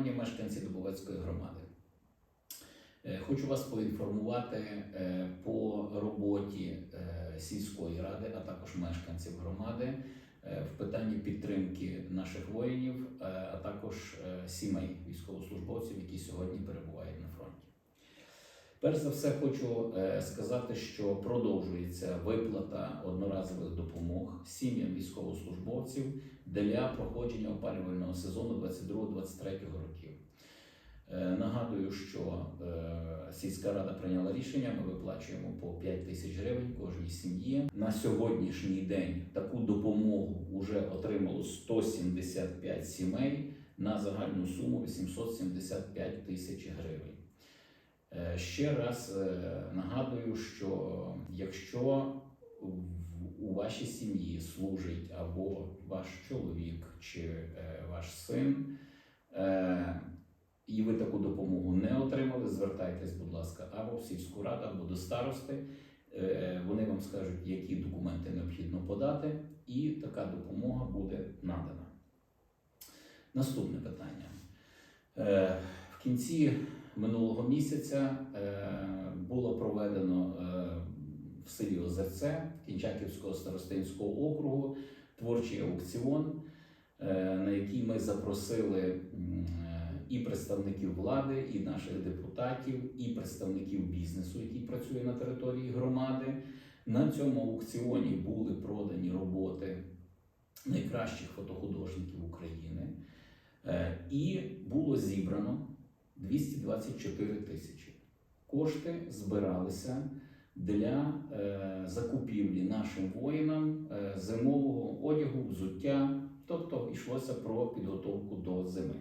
Шановні мешканці Дубовецької громади, е, хочу вас поінформувати е, по роботі е, сільської ради, а також мешканців громади в питанні підтримки наших воїнів, а також сімей військовослужбовців, які сьогодні перебувають на фронті. Перш за все, хочу е, сказати, що продовжується виплата одноразових допомог сім'ям військовослужбовців для проходження опалювального сезону 22-23 років. Е, Нагадую, що е, сільська рада прийняла рішення. Ми виплачуємо по 5 тисяч гривень кожній сім'ї. На сьогоднішній день таку допомогу вже отримало 175 сімей на загальну суму 875 тисяч гривень. Е, Ще раз е, нагадую, що якщо у вашій сім'ї служить або ваш чоловік чи е, ваш син, е, і ви таку допомогу не отримали, звертайтесь, будь ласка, або в сільську раду, або до старости. Е, Вони вам скажуть, які документи необхідно подати, і така допомога буде надана. Наступне питання. Е, В кінці минулого місяця е, було проведено е, в селі Озерце Кінчаківського старостинського округу творчий аукціон, е, на який ми запросили і представників влади, і наших депутатів, і представників бізнесу, який працює на території громади. На цьому аукціоні були продані роботи найкращих фотохудожників України, і було зібрано 224 тисячі. Кошти збиралися для е, закупівлі нашим воїнам е, зимового одягу, взуття, тобто йшлося про підготовку до зими.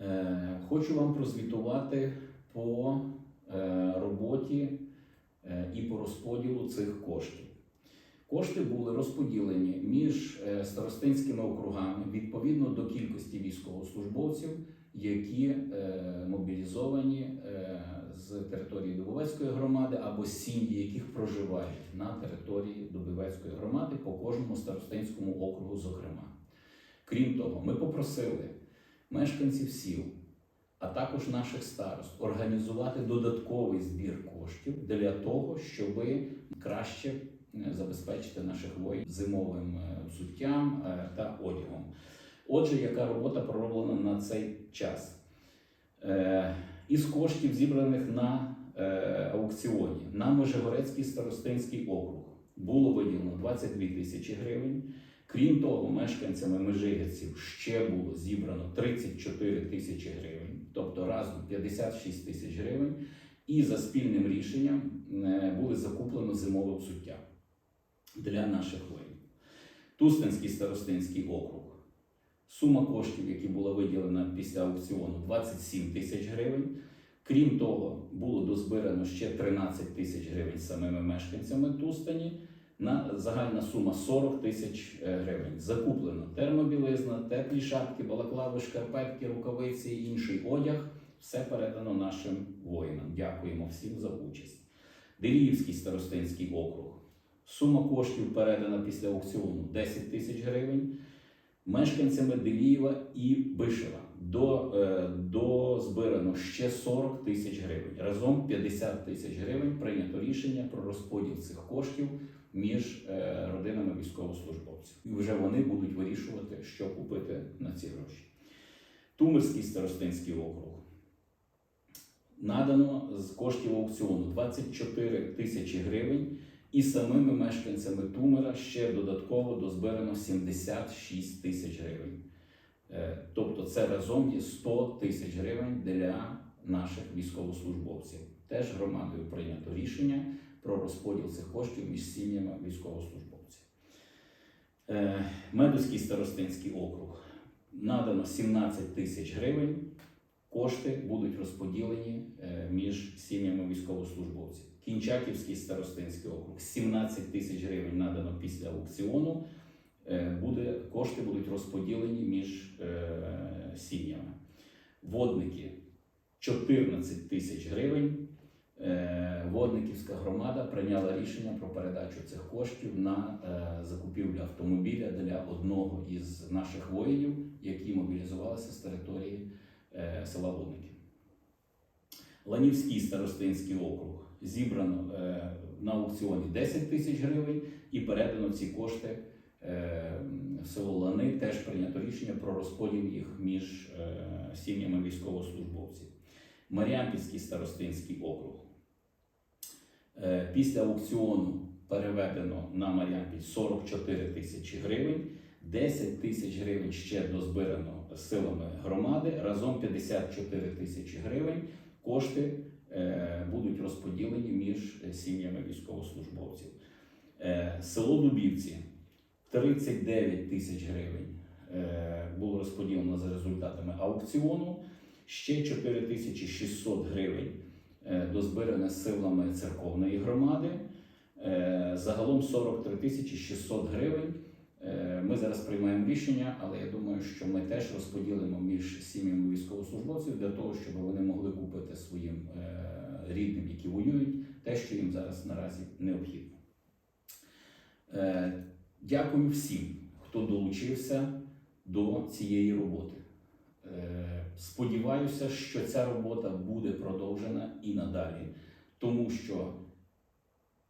Е, хочу вам прозвітувати по е, роботі е, і по розподілу цих коштів. Кошти були розподілені між е, старостинськими округами відповідно до кількості військовослужбовців, які е, мобілізовані е, з території Дубовецької громади або сім'ї, яких проживають на території Дубовецької громади по кожному старостинському округу, зокрема. Крім того, ми попросили мешканців сіл, а також наших старост організувати додатковий збір коштів для того, щоб краще е, забезпечити наших воїнів зимовим взуттям е, та одягом. Отже, яка робота пророблена на цей час? Е, Із коштів, зібраних на е, аукціоні на Межигорецький старостинський округ, було виділено 22 тисячі гривень. Крім того, мешканцями Межигірців ще було зібрано 34 тисячі гривень, тобто разом 56 тисяч гривень. І за спільним рішенням е, були закуплено зимове взуття для наших воїнів. Тустинський старостинський округ. Сума коштів, які була виділена після аукціону, 27 тисяч гривень. Крім того, було дозбирано ще 13 тисяч гривень самими мешканцями Тустані. На загальна сума 40 тисяч е, гривень. Закуплено термобілизна, теплі шапки, балаклави, шкарпетки, рукавиці, інший одяг. Все передано нашим воїнам. Дякуємо всім за участь. Деліївський старостинський округ. Сума коштів передана після аукціону 10 тисяч гривень. Мешканцями Делієва і Бишева до, е, до збирано ще 40 тисяч гривень. Разом 50 тисяч гривень прийнято рішення про розподіл цих коштів між е, родинами військовослужбовців. І вже вони будуть вирішувати, що купити на ці гроші. Тумерський старостинський округ. Надано з коштів аукціону 24 тисячі гривень, і самими мешканцями Тумера ще додатково дозбирано 76 тисяч гривень. Е, Тобто це разом є 100 тисяч гривень для наших військовослужбовців. Теж громадою прийнято рішення про розподіл цих коштів між сім'ями військовослужбовців. Е, Медицький старостинський округ надано 17 тисяч гривень. Кошти будуть розподілені е, між сім'ями військовослужбовців. Кінчаківський старостинський округ 17 тисяч гривень надано після аукціону. Е, Буде, кошти будуть розподілені між е, сім'ями. Водники 14 тисяч гривень Водниківська громада прийняла рішення про передачу цих коштів на закупівлю автомобіля для одного із наших воїнів, які мобілізувалися з території села Водників. Ланівський старостинський округ зібрано е, на аукціоні 10 тисяч гривень і передано ці кошти е, село Лани. Теж прийнято рішення про розподіл їх між е, сім'ями військовослужбовців. Маріампільський старостинський округ. Е, Після аукціону переведено на Маріампіль 44 тисячі гривень. 10 тисяч гривень ще дозбирано силами громади. Разом 54 тисячі гривень. Кошти е, будуть розподілені між сім'ями військовослужбовців. Е, Село Дубівці 39 тисяч гривень е, було розподілено за результатами аукціону. Ще 4600 гривень дозбиране силами церковної громади. Загалом 43 тисячі 600 гривень. Е, Ми зараз приймаємо рішення, але я думаю, що ми теж розподілимо між сім'ями військовослужбовців для того, щоб вони могли купити своїм е, рідним, які воюють, те, що їм зараз наразі необхідно. Е, Дякую всім, хто долучився до цієї роботи. Сподіваюся, що ця робота буде продовжена і надалі, тому що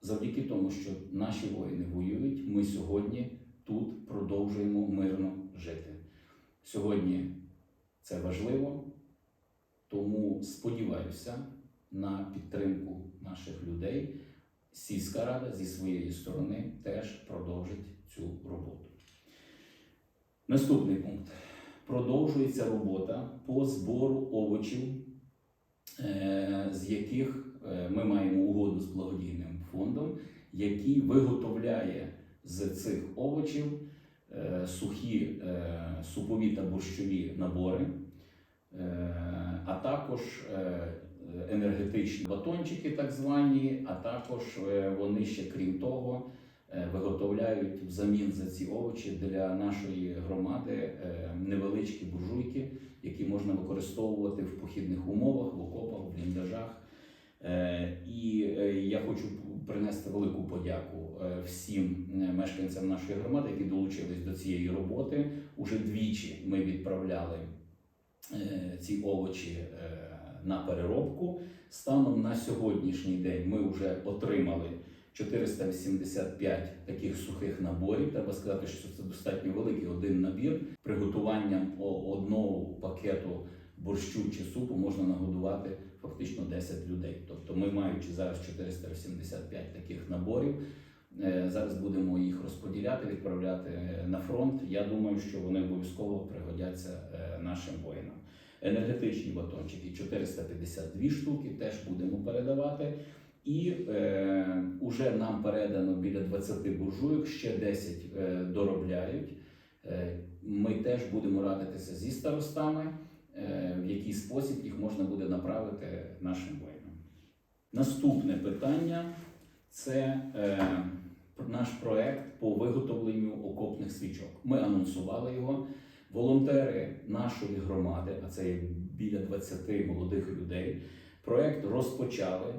завдяки тому, що наші воїни воюють, ми сьогодні тут продовжуємо мирно жити. Сьогодні це важливо, тому сподіваюся на підтримку наших людей. Сільська рада зі своєї сторони теж продовжить цю роботу. Наступний пункт. Продовжується робота по збору овочів, е, з яких е, ми маємо угоду з благодійним фондом, який виготовляє з цих овочів е, сухі е, супові та борщові набори, е, а також енергетичні батончики, так звані, а також вони ще крім того виготовляють взамін за ці овочі для нашої громади невеличкі буржуйки, які можна використовувати в похідних умовах, в окопах, в бліндажах. Е, І е, я хочу принести велику подяку е, всім мешканцям нашої громади, які долучились до цієї роботи. Уже двічі ми відправляли ці овочі на переробку. Станом на сьогоднішній день ми вже отримали 485 таких сухих наборів. Треба сказати, що це достатньо великий один набір. Приготуванням одного пакету борщу чи супу можна нагодувати фактично 10 людей. Тобто ми, маючи зараз 485 таких наборів, е, зараз будемо їх розподіляти, відправляти е, на фронт. Я думаю, що вони обов'язково пригодяться е, нашим воїнам. Енергетичні батончики 452 штуки теж будемо передавати. І е, уже нам передано біля 20 буржуйок, ще 10 е, доробляють. Е, ми теж будемо радитися зі старостами, в який спосіб їх можна буде направити нашим воїнам. Наступне питання це е, наш проект по виготовленню окопних свічок. Ми анонсували його. Волонтери нашої громади, а це є біля 20 молодих людей, проект розпочали.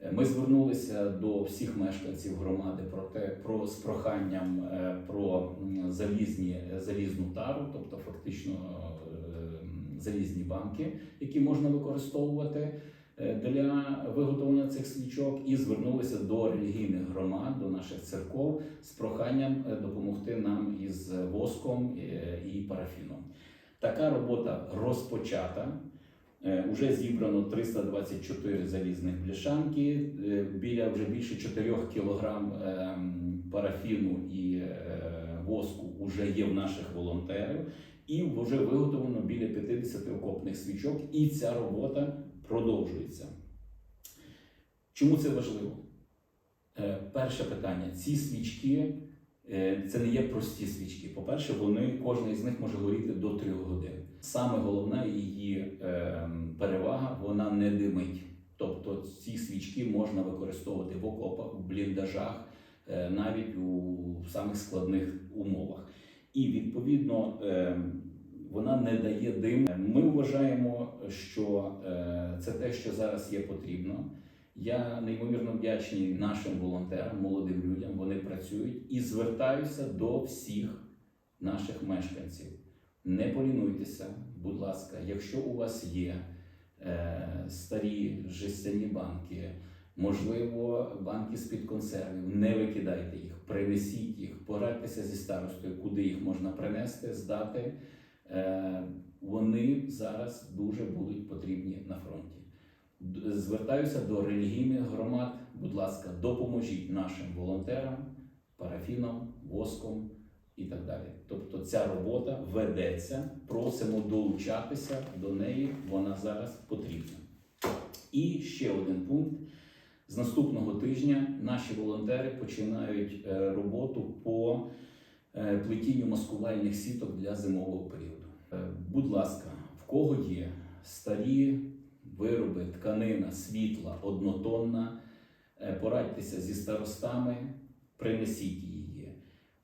Е, Ми звернулися до всіх мешканців громади про те, про з проханням е, про залізні залізну тару, тобто фактично е, м, залізні банки, які можна використовувати е, для виготовлення цих свічок, і звернулися до релігійних громад, до наших церков з проханням е, допомогти нам із воском е, і парафіном. Така робота розпочата. Уже зібрано 324 залізних бляшанки, біля вже більше 4 кілограм ем, парафіну і воску вже є в наших волонтерів, і вже виготовлено біля 50 окопних свічок, і ця робота продовжується. Чому це важливо? Е, Перше питання: ці свічки е, це не є прості свічки. По-перше, вони кожна із них може горіти до 3 годин. Саме головна її е, перевага вона не димить. Тобто ці свічки можна використовувати в окопах, в бліндажах, навіть у самих складних умовах. І відповідно е, вона не дає дим. Ми вважаємо, що е, це те, що зараз є потрібно. Я неймовірно вдячний нашим волонтерам, молодим людям. Вони працюють і звертаюся до всіх наших мешканців. Не полінуйтеся, будь ласка, якщо у вас є е, старі жестяні банки, можливо, банки з-під консервів, не викидайте їх, принесіть їх, порадьтеся зі старостою, куди їх можна принести, здати. Е, вони зараз дуже будуть потрібні на фронті. Звертаюся до релігійних громад. Будь ласка, допоможіть нашим волонтерам, парафінам, воском і так далі. Тобто ця робота ведеться, просимо долучатися до неї, вона зараз потрібна. І ще один пункт. З наступного тижня наші волонтери починають е, роботу по е, плетінню маскувальних сіток для зимового періоду. Е, Будь ласка, в кого є старі вироби, тканина, світла, однотонна, порадьтеся зі старостами, принесіть її.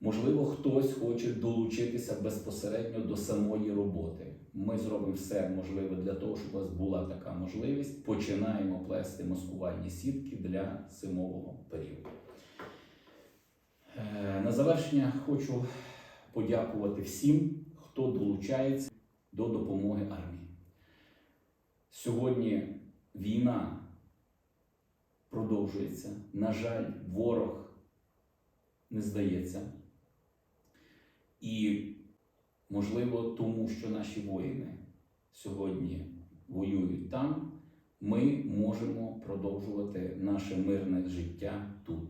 Можливо, хтось хоче долучитися безпосередньо до самої роботи. Ми зробимо все можливе для того, щоб у вас була така можливість. Починаємо плести маскувальні сітки для зимового періоду. Е, На завершення хочу подякувати всім, хто долучається до допомоги армії. Сьогодні війна продовжується. На жаль, ворог не здається. І, можливо, тому що наші воїни сьогодні воюють там, ми можемо продовжувати наше мирне життя тут.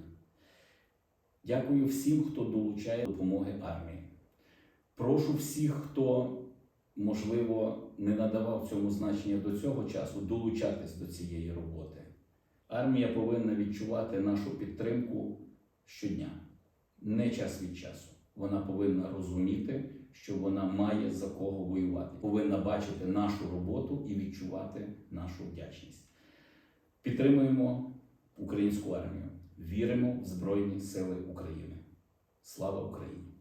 Дякую всім, хто долучає допомоги армії. Прошу всіх, хто, можливо, не надавав цьому значення до цього часу, долучатись до цієї роботи. Армія повинна відчувати нашу підтримку щодня, не час від часу. Вона повинна розуміти, що вона має за кого воювати, повинна бачити нашу роботу і відчувати нашу вдячність. Підтримуємо українську армію, віримо в Збройні Сили України. Слава Україні!